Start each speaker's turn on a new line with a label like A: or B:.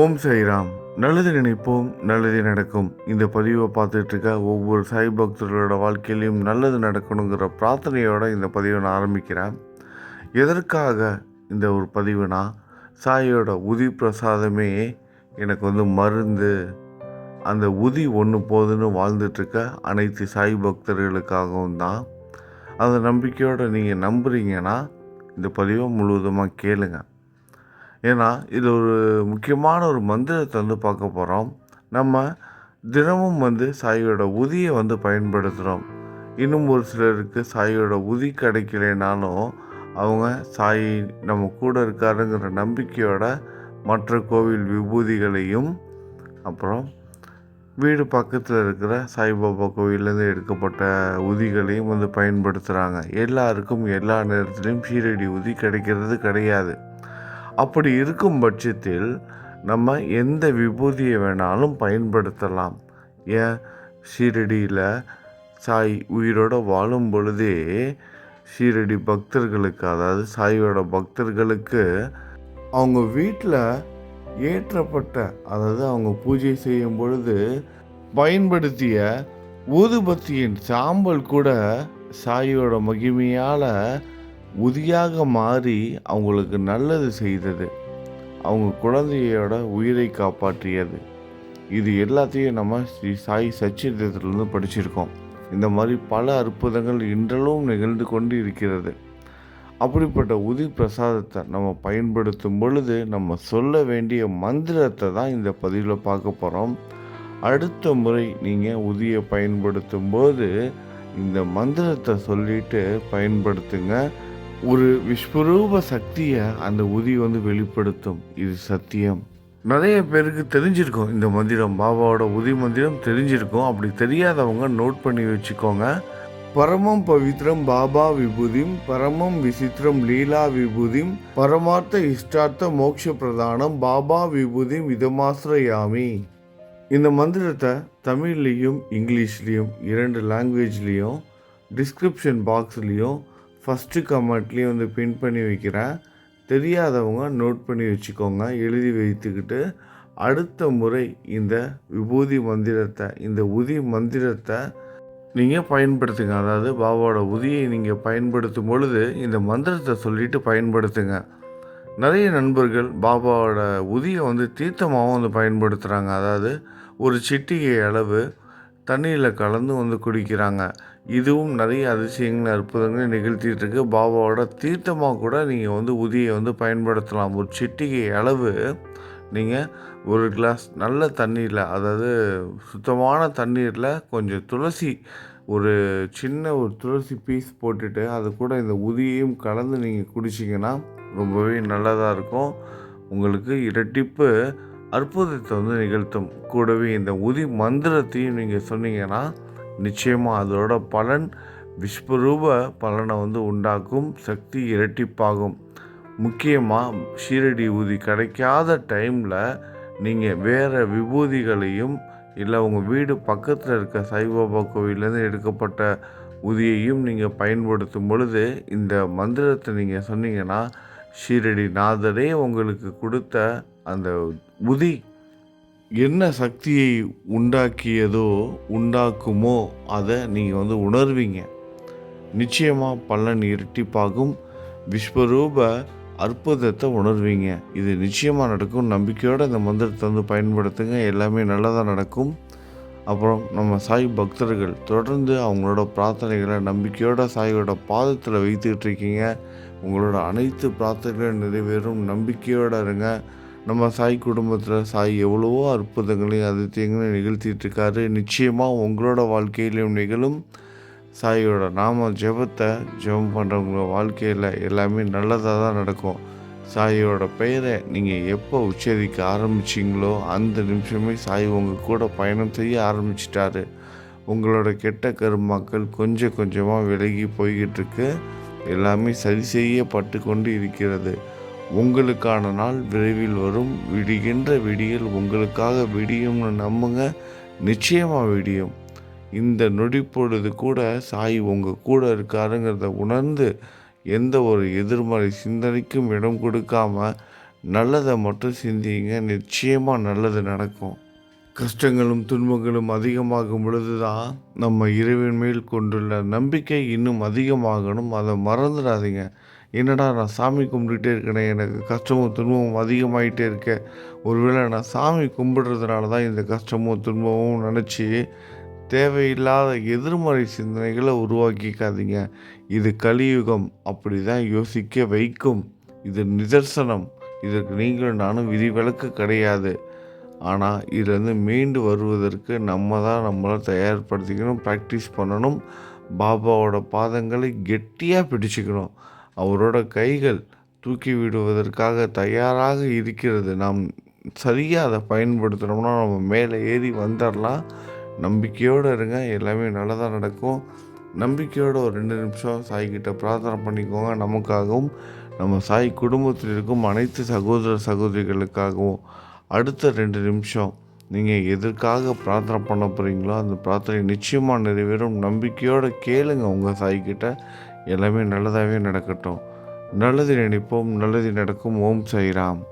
A: ஓம் சாய்ராம். நல்லது நினைப்போம் நல்லதே நடக்கும். இந்த பதிவை பார்த்துட்டு இருக்க ஒவ்வொரு சாய் பக்தர்களோட வாழ்க்கையிலையும் நல்லது நடக்கணுங்கிற பிரார்த்தனையோட இந்த பதிவை நான் ஆரம்பிக்கிறேன். எதற்காக இந்த ஒரு பதிவுனா சாயோட உதி பிரசாதமே எனக்கு வந்து மருந்து. அந்த உதி ஒன்று போதுன்னு வாழ்ந்துட்டுருக்க அனைத்து சாய் பக்தர்களுக்காகவும் தான். அந்த நம்பிக்கையோடு நீங்கள் நம்புகிறீங்கன்னா இந்த பதிவை முழுவதுமாக கேளுங்கள் ஏன்னா இது ஒரு முக்கியமான ஒரு மந்திரத்தை வந்து பார்க்க போகிறோம் நம்ம தினமும் வந்து சாயோட உதியை வந்து பயன்படுத்துகிறோம் இன்னும் ஒரு சிலருக்கு சாயோட உதி கிடைக்கலைனாலும் அவங்க சாய் நம்ம கூட இருக்காருங்கிற நம்பிக்கையோட மற்ற கோவில் விபூதிகளையும் அப்புறம் வீடு பக்கத்தில் இருக்கிற சாய்பாபா கோவிலேருந்து எடுக்கப்பட்ட உதிகளையும் வந்து பயன்படுத்துகிறாங்க எல்லாருக்கும் எல்லா நேரத்துலையும் ஷீரடி உதி கிடைக்கிறது கிடையாது. அப்படி இருக்கும் பட்சத்தில் நம்ம எந்த விபூதியை வேணாலும் பயன்படுத்தலாம். ஏன் ஷீரடியில் சாய் உயிரோட வாழும் பொழுதே ஷீரடி பக்தர்களுக்கு அதாவது சாயோட பக்தர்களுக்கு அவங்க வீட்டில் ஏற்றப்பட்ட அதாவது அவங்க பூஜை செய்யும் பொழுது பயன்படுத்திய ஊதுபத்தியின் சாம்பல் கூட சாயோட மகிமையால் உதியாக மாறி அவங்களுக்கு நல்லது செய்தது. அவங்க குழந்தையோட உயிரை காப்பாற்றியது. இது எல்லாத்தையும் நம்ம ஸ்ரீ சாய் சச்சித்திரத்திலிருந்து படிச்சிருக்கோம். இந்த மாதிரி பல அற்புதங்கள் இன்றளவும் நிகழ்ந்து கொண்டு இருக்கிறது அப்படிப்பட்ட உதி பிரசாதத்தை நம்ம பயன்படுத்தும் பொழுது நம்ம சொல்ல வேண்டிய மந்திரத்தை தான் இந்த பதிவில் பார்க்க போகிறோம் அடுத்த முறை நீங்கள் உதியை பயன்படுத்தும் போது இந்த மந்திரத்தை சொல்லிட்டு பயன்படுத்துங்க. ஒரு விஸ்வரூப சக்தியை அந்த உதி வந்து வெளிப்படுத்தும். இது சத்தியம். நிறைய பேருக்கு தெரிஞ்சிருக்கும். இந்த மந்திரம் பாபாவோட உதி மந்திரம் தெரிஞ்சிருக்கும். அப்படி தெரியாதவங்க நோட் பண்ணி வச்சுக்கோங்க. பரமம் பவித்ரம் பாபா விபூதிம் பரமம் விசித்திரம் லீலா விபூதிம் பரமார்த்த இஷ்டார்த்த மோட்ச பிரதானம் பாபா விபூதிம் இதமாசிரயாமி இந்த மந்திரத்தை தமிழ்லேயும் இங்கிலீஷ்லேயும் இரண்டு லாங்குவேஜ்லேயும் டிஸ்கிரிப்ஷன் பாக்ஸ்லேயும் ஃபஸ்ட்டு கமெண்ட்லேயும் வந்து பின் பண்ணி வைக்கிறேன் தெரியாதவங்க நோட் பண்ணி வச்சுக்கோங்க. எழுதி வைத்துக்கிட்டு அடுத்த முறை இந்த விபூதி மந்திரத்தை இந்த உதி மந்திரத்தை நீங்கள் பயன்படுத்துங்க. அதாவது பாபாவோட உதியை நீங்கள் பயன்படுத்தும் பொழுது இந்த மந்திரத்தை சொல்லிட்டு பயன்படுத்துங்க. நிறைய நண்பர்கள் பாபாவோட உதியை வந்து தீர்த்தமாகவும் வந்து பயன்படுத்துகிறாங்க அதாவது ஒரு சிட்டிகை அளவு தண்ணியில் கலந்து வந்து குடிக்கிறாங்க. இதுவும் நிறைய அதிசயங்கள் அற்புதங்கள் நிகழ்த்திட்டுருக்கு பாபாவோட தீர்த்தமாக கூட நீங்கள் வந்து உதியை வந்து பயன்படுத்தலாம். ஒரு சிட்டிகை அளவு நீங்கள் ஒரு கிளாஸ் நல்ல தண்ணீரில் அதாவது சுத்தமான தண்ணீரில் கொஞ்சம் துளசி ஒரு சின்ன ஒரு துளசி பீஸ் போட்டுட்டு அது கூட இந்த உதியையும் கலந்து நீங்கள் குடிச்சிங்கன்னா ரொம்பவே நல்லதாக இருக்கும். உங்களுக்கு இரட்டிப்பு அற்புதத்தை வந்து நிகழ்த்தும். கூடவே இந்த உதி மந்திரத்தையும் நீங்கள் சொன்னீங்கன்னா நிச்சயமாக அதோட பலன் விஸ்வரூப பலனை வந்து உண்டாக்கும் சக்தி இரட்டிப்பாகும். முக்கியமாக ஷீரடி ஊதி கிடைக்காத டைமில் நீங்கள் வேறு விபூதிகளையும் இல்லை உங்கள் வீடு பக்கத்தில் இருக்க சாய்பாபா கோவிலேருந்து எடுக்கப்பட்ட உதியையும் நீங்கள் பயன்படுத்தும் பொழுது இந்த மந்திரத்தை நீங்கள் சொன்னீங்கன்னா ஷீரடி நாதரே உங்களுக்கு கொடுத்த அந்த உதி என்ன சக்தியை உண்டாக்கியதோ உண்டாக்குமோ அதை நீங்கள் வந்து உணர்வீங்க. நிச்சயமாக பலன் இரட்டிப்பாகும். விஸ்வரூப அற்புதத்தை உணர்வீங்க. இது நிச்சயமாக நடக்கும். நம்பிக்கையோடு இந்த மந்திரத்தை வந்து பயன்படுத்துங்க. எல்லாமே நல்லதாக நடக்கும். அப்புறம் நம்ம சாய் பக்தர்கள் தொடர்ந்து அவங்களோட பிரார்த்தனைகளை நம்பிக்கையோட சாயோட பாதத்தில் வைத்துக்கிட்டு இருக்கீங்க. உங்களோட அனைத்து பிரார்த்தனைகளும் நிறைவேறும். நம்பிக்கையோடு இருங்க. நம்ம சாய் குடும்பத்தில் சாய் எவ்வளவோ அற்புதங்களையும் அதிர்த்தியங்களையும் நிகழ்த்திட்டு இருக்காரு நிச்சயமாக உங்களோட வாழ்க்கையிலையும் நிகழும். சாயோட நாம ஜெபத்தை ஜெபம் பண்ணுறவங்க வாழ்க்கையில் எல்லாமே நல்லதாக தான் நடக்கும். சாயோட பெயரை நீங்கள் எப்போ உச்சரிக்க ஆரம்பிச்சிங்களோ அந்த நிமிஷமே சாய் உங்கள் கூட பயணம் செய்ய ஆரம்பிச்சிட்டாரு. உங்களோட கெட்ட கருமாக்கள் கொஞ்சம் கொஞ்சமாக விலகி போய்கிட்டு இருக்கு. எல்லாமே சரி செய்யப்பட்டு கொண்டு இருக்கிறது. உங்களுக்கான நாள் விரைவில் வரும். விடுகின்ற விடியல் உங்களுக்காக விடியும்னு நம்புங்க. நிச்சயமாக விடியும். இந்த நொடி பொழுது கூட சாய் உங்கள் கூட இருக்காருங்கிறத உணர்ந்து எந்த ஒரு எதிர்மறை சிந்தனைக்கும் இடம் கொடுக்காம நல்லதை மட்டும் சிந்திங்க. நிச்சயமாக நல்லது நடக்கும். கஷ்டங்களும் துன்பங்களும் அதிகமாகும் பொழுது தான் நம்ம இறைவன் மேல் கொண்டுள்ள நம்பிக்கை இன்னும் அதிகமாகணும். அதை மறந்துடாதீங்க. என்னடா நான் சாமி கும்பிட்டுட்டே இருக்கேனே எனக்கு கஷ்டமும் துன்பமும் அதிகமாகிட்டே இருக்க. ஒருவேளை நான் சாமி கும்பிடுறதுனால தான் இந்த கஷ்டமும் துன்பமும் நினச்சி தேவையில்லாத எதிர்மறை சிந்தனைகளை உருவாக்கிக்காதீங்க. இது கலியுகம் அப்படி தான் யோசிக்க வைக்கும். இது நிதர்சனம். இதற்கு நீங்களும் நானும் விதிவிலக்கு கிடையாது. ஆனால் இதுலேருந்து மீண்டு வருவதற்கு நம்ம தான் நம்மளை தயார்படுத்திக்கணும் ப்ராக்டிஸ் பண்ணணும். பாபாவோட பாதங்களை கெட்டியாக பிடிச்சிக்கணும். அவரோட கைகள் தூக்கி விடுவதற்காக தயாராக இருக்கிறது. நாம் சரியாக அதை பயன்படுத்தினோம்னா நம்ம மேலே ஏறி வந்துடலாம். நம்பிக்கையோடு இருங்க. எல்லாமே நல்லதாக நடக்கும். நம்பிக்கையோடு ஒரு ரெண்டு நிமிஷம் சாய்கிட்ட பிரார்த்தனை பண்ணிக்கோங்க. நமக்காகவும் நம்ம சாய் குடும்பத்தில் இருக்கும் அனைத்து சகோதர சகோதரிகளுக்காகவும் அடுத்த ரெண்டு நிமிஷம் நீங்கள் எதற்காக பிரார்த்தனை பண்ண போகிறீங்களோ அந்த பிரார்த்தனை நிச்சயமாக நிறைவேறும். நம்பிக்கையோடு கேளுங்க உங்கள் சாய்கிட்ட. எல்லாமே நல்லதாகவே நடக்கட்டும். நல்லது நினைப்போம் நல்லது நடக்கும் ஓம் சாய்ராம்.